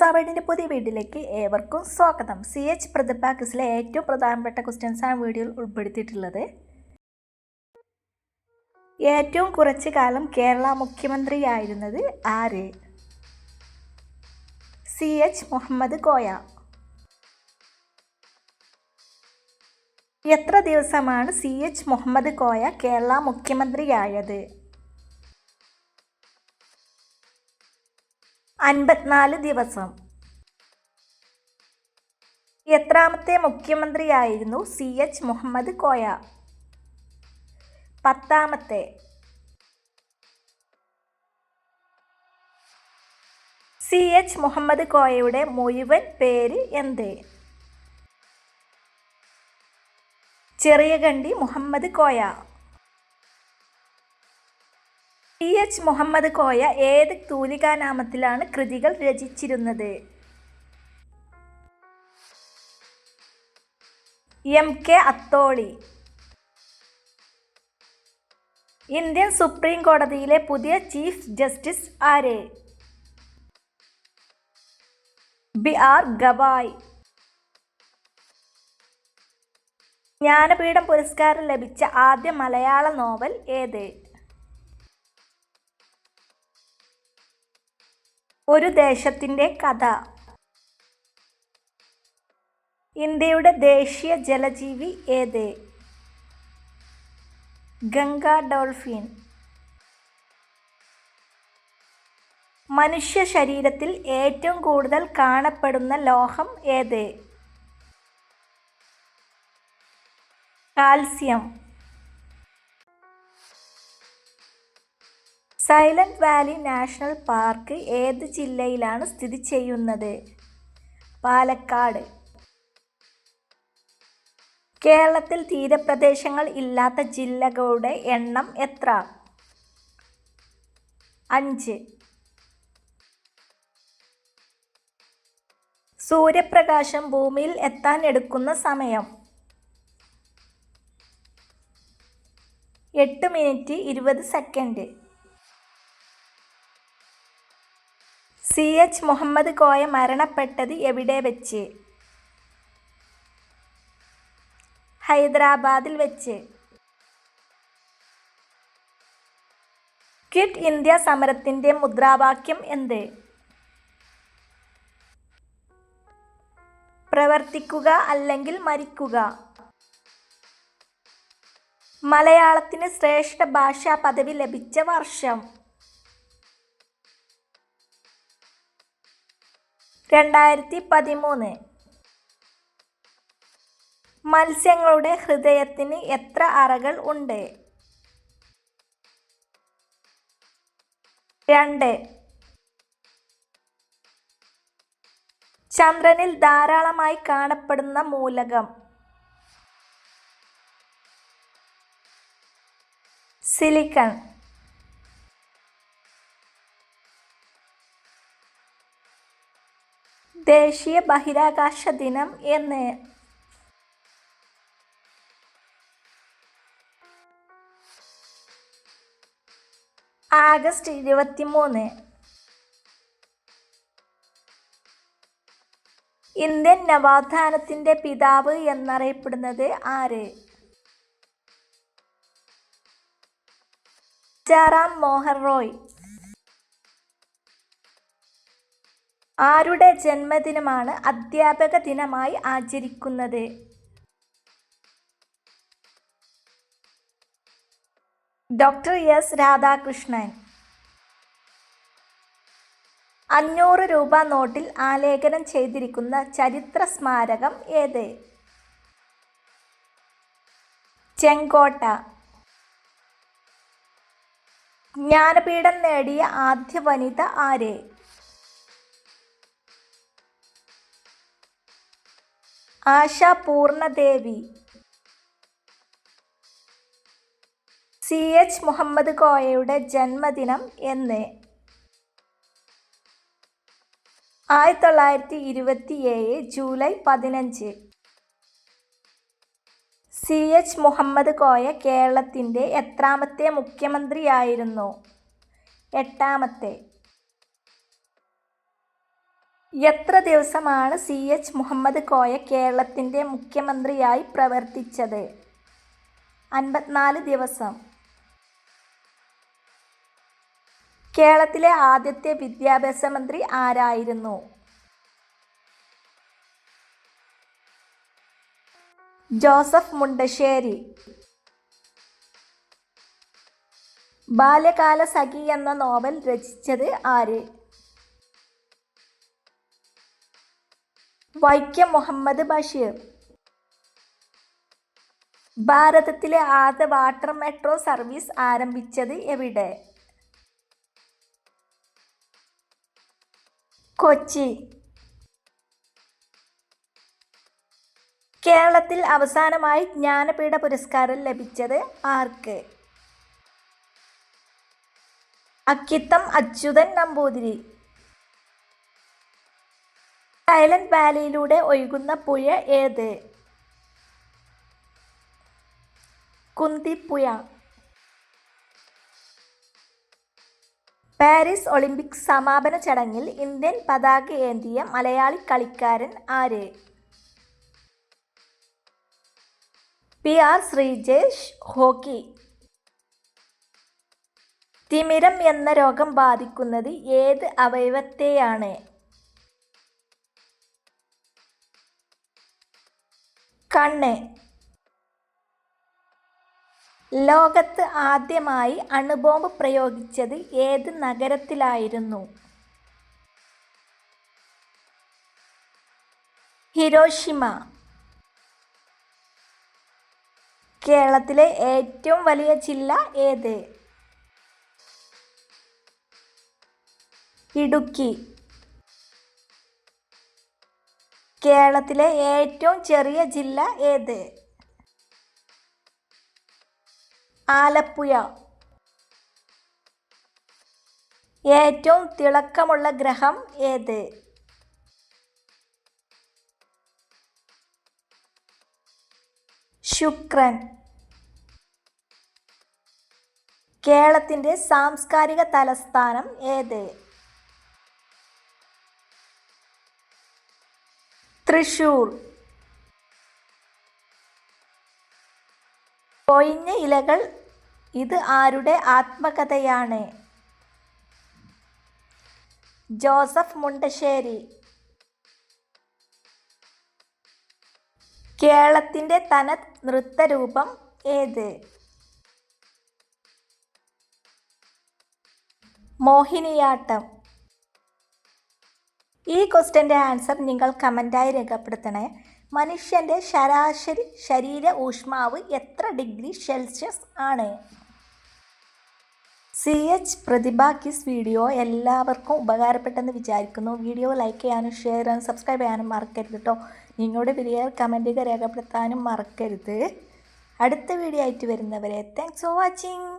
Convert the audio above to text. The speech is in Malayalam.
സാബേഡിന്റെ പുതിയ വീട്ടിലേക്ക് ഏവർക്കും സ്വാഗതം. സി എച്ച് പ്രതിഭ ക്വിസിലെ ഏറ്റവും പ്രധാനപ്പെട്ട ക്വസ്റ്റ്യൻസാണ് വീഡിയോയിൽ ഉൾപ്പെടുത്തിയിട്ടുള്ളത്. ഏറ്റവും കുറച്ച് കാലം കേരള മുഖ്യമന്ത്രിയായിരുന്നത് ആര്? C H Muhammad Koya. എത്ര ദിവസമാണ് സി എച്ച് മുഹമ്മദ് കോയ കേരള മുഖ്യമന്ത്രിയായത്? അൻപത്തിനാല് ദിവസം. എത്രാമത്തെ മുഖ്യമന്ത്രിയായിരുന്നു സി എച്ച് മുഹമ്മദ് കോയ. പത്താമത്തെ. സി എച്ച് മുഹമ്മദ് കോയയുടെ മുഴുവൻ പേര് എന്ത്? ചെറിയ കണ്ടി മുഹമ്മദ് കോയ. ടി എച്ച് മുഹമ്മദ് കോയ ഏത് തൂലികാനാമത്തിലാണ് കൃതികൾ രചിച്ചിരുന്നത്? M K Atholi. Indian supreme കോടതിയിലെ പുതിയ ചീഫ് ജസ്റ്റിസ് ആര്? B R Gavai. ജ്ഞാനപീഠം പുരസ്കാരം ലഭിച്ച ആദ്യ മലയാള നോവൽ ഏത്? ഒരു ദേശത്തിന്റെ കഥ. ഇന്ത്യയുടെ ദേശീയ ജലജീവി ഏത്? ഗംഗ ഡോൾഫിൻ. മനുഷ്യ ശരീരത്തിൽ ഏറ്റവും കൂടുതൽ കാണപ്പെടുന്ന ലോഹം ഏത്? Calcium. Silent valley national park ഏത് ജില്ലയിലാണ് സ്ഥിതി ചെയ്യുന്നത്? പാലക്കാട്. കേരളത്തിൽ തീരപ്രദേശങ്ങൾ ഇല്ലാത്ത ജില്ലകളുടെ എണ്ണം എത്ര? അഞ്ച്. സൂര്യപ്രകാശം ഭൂമിയിൽ എത്താൻ എടുക്കുന്ന സമയം. എട്ട് മിനിറ്റ് ഇരുപത് second. C H Muhammad Koya മരണപ്പെട്ടത് എവിടെ വെച്ച്? ഹൈദരാബാദിൽ വെച്ച്. ക്വിറ്റ് ഇന്ത്യ സമരത്തിന്റെ മുദ്രാവാക്യം എന്ത്? പ്രവർത്തിക്കുക അല്ലെങ്കിൽ മരിക്കുക. മലയാളത്തിന് ശ്രേഷ്ഠ ഭാഷാ പദവി ലഭിച്ച വർഷം. രണ്ടായിരത്തി പതിമൂന്ന് മത്സ്യങ്ങളുടെ ഹൃദയത്തിന് എത്ര അറകൾ ഉണ്ട്? രണ്ട്. ചന്ദ്രനിൽ ധാരാളമായി കാണപ്പെടുന്ന മൂലകം. സിലിക്കൺ. ദേശീയ ബഹിരാകാശ ദിനം എന്ന്. ആഗസ്റ്റ് ഇരുപത്തിമൂന്ന്. ഇന്ത്യൻ നവാധാനത്തിന്റെ പിതാവ് എന്നറിയപ്പെടുന്നത് ആര്? രാജാറാം മോഹൻ റോയ്. ആരുടെ ജന്മദിനമാണ് അധ്യാപക ദിനമായി ആചരിക്കുന്നത്? Doctor S Radhakrishnan. അഞ്ഞൂറ് രൂപ നോട്ടിൽ ആലേഖനം ചെയ്തിരിക്കുന്ന ചരിത്ര സ്മാരകം ഏത്? ചെങ്കോട്ട. ജ്ഞാനപീഠം നേടിയ ആദ്യ വനിത ആര്? ആശ പൂർണദേവി സി എച്ച് മുഹമ്മദ് കോയയുടെ ജന്മദിനം എന്ന്. ആയിരത്തി തൊള്ളായിരത്തി ഇരുപത്തി ഏഴ് ജൂലൈ പതിനഞ്ച്. സി എച്ച് മുഹമ്മദ് കോയ കേരളത്തിന്റെ എത്രാമത്തെ മുഖ്യമന്ത്രിയായിരുന്നു? എട്ടാമത്തെ. എത്ര ദിവസമാണ് സി എച്ച് മുഹമ്മദ് കോയ കേരളത്തിന്റെ മുഖ്യമന്ത്രിയായി പ്രവർത്തിച്ചത്? അൻപത്തിനാല് ദിവസം. കേരളത്തിലെ ആദ്യത്തെ വിദ്യാഭ്യാസ മന്ത്രി ആരായിരുന്നു? ജോസഫ് മുണ്ടശ്ശേരി. ബാല്യകാല സഖി എന്ന നോവൽ രചിച്ചത് ആര്? വൈക്കം മുഹമ്മദ് ബഷീർ. ഭാരതത്തിലെ ആദ്യ വാട്ടർ മെട്രോ സർവീസ് ആരംഭിച്ചത് എവിടെ? കൊച്ചി. കേരളത്തിൽ അവസാനമായി ജ്ഞാനപീഠ പുരസ്കാരം ലഭിച്ചത് ആർക്ക്? അക്കിത്തം അച്യുതൻ നമ്പൂതിരി. സൈലന്റ് വാലിയിലൂടെ ഒഴുകുന്ന പുഴ ഏത്? കുന്തിപ്പുഴ. പാരീസ് ഒളിമ്പിക്സ് സമാപന ചടങ്ങിൽ ഇന്ത്യൻ പതാക ഏന്തിയ മലയാളി കളിക്കാരൻ ആര്? P R Sreejesh hockey. തിമിരം എന്ന രോഗം ബാധിക്കുന്നത് ഏത് അവയവത്തെയാണ്? കണ്ണ്. ലോകത്ത് ആദ്യമായി അണുബോംബ് പ്രയോഗിച്ചത് ഏത് നഗരത്തിലായിരുന്നു? ഹിരോഷിമ. കേരളത്തിലെ ഏറ്റവും വലിയ ജില്ല ഏത്? ഇടുക്കി. കേരളത്തിലെ ഏറ്റവും ചെറിയ ജില്ല ഏത്? ആലപ്പുഴ. ഏറ്റവും തിളക്കമുള്ള ഗ്രഹം ഏത്? ശുക്രൻ. കേരളത്തിന്റെ സാംസ്കാരിക തലസ്ഥാനം ഏത്? തൃശൂർ. കൊയിഞ്ഞ ഇലകൾ ഇത് ആരുടെ ആത്മകഥയാണ്? ജോസഫ് മുണ്ടശ്ശേരി. കേരളത്തിന്റെ തനത് നൃത്തരൂപം ഏത്? മോഹിനിയാട്ടം. ഈ ക്വസ്റ്റ്യന്റെ ആൻസർ നിങ്ങൾ കമന്റായി രേഖപ്പെടുത്തണേ. മനുഷ്യന്റെ ശരാശരി ശരീര ഊഷ്മാവ് എത്ര ഡിഗ്രി സെൽഷ്യസ് ആണ്? C H Prathibha quiz video എല്ലാവർക്കും ഉപകാരപ്പെട്ടെന്ന് വിചാരിക്കുന്നു. വീഡിയോ ലൈക്ക് ചെയ്യാനും ഷെയർ ചെയ്യാനും സബ്സ്ക്രൈബ് ചെയ്യാനും മറക്കരുത് കേട്ടോ നിങ്ങളുടെ വിലയർ കമന്റുകൾ രേഖപ്പെടുത്താനും മറക്കരുത്. അടുത്ത വീഡിയോ ആയിട്ട് വരുന്നവരെ താങ്ക്സ് ഫോർ വാച്ചിങ്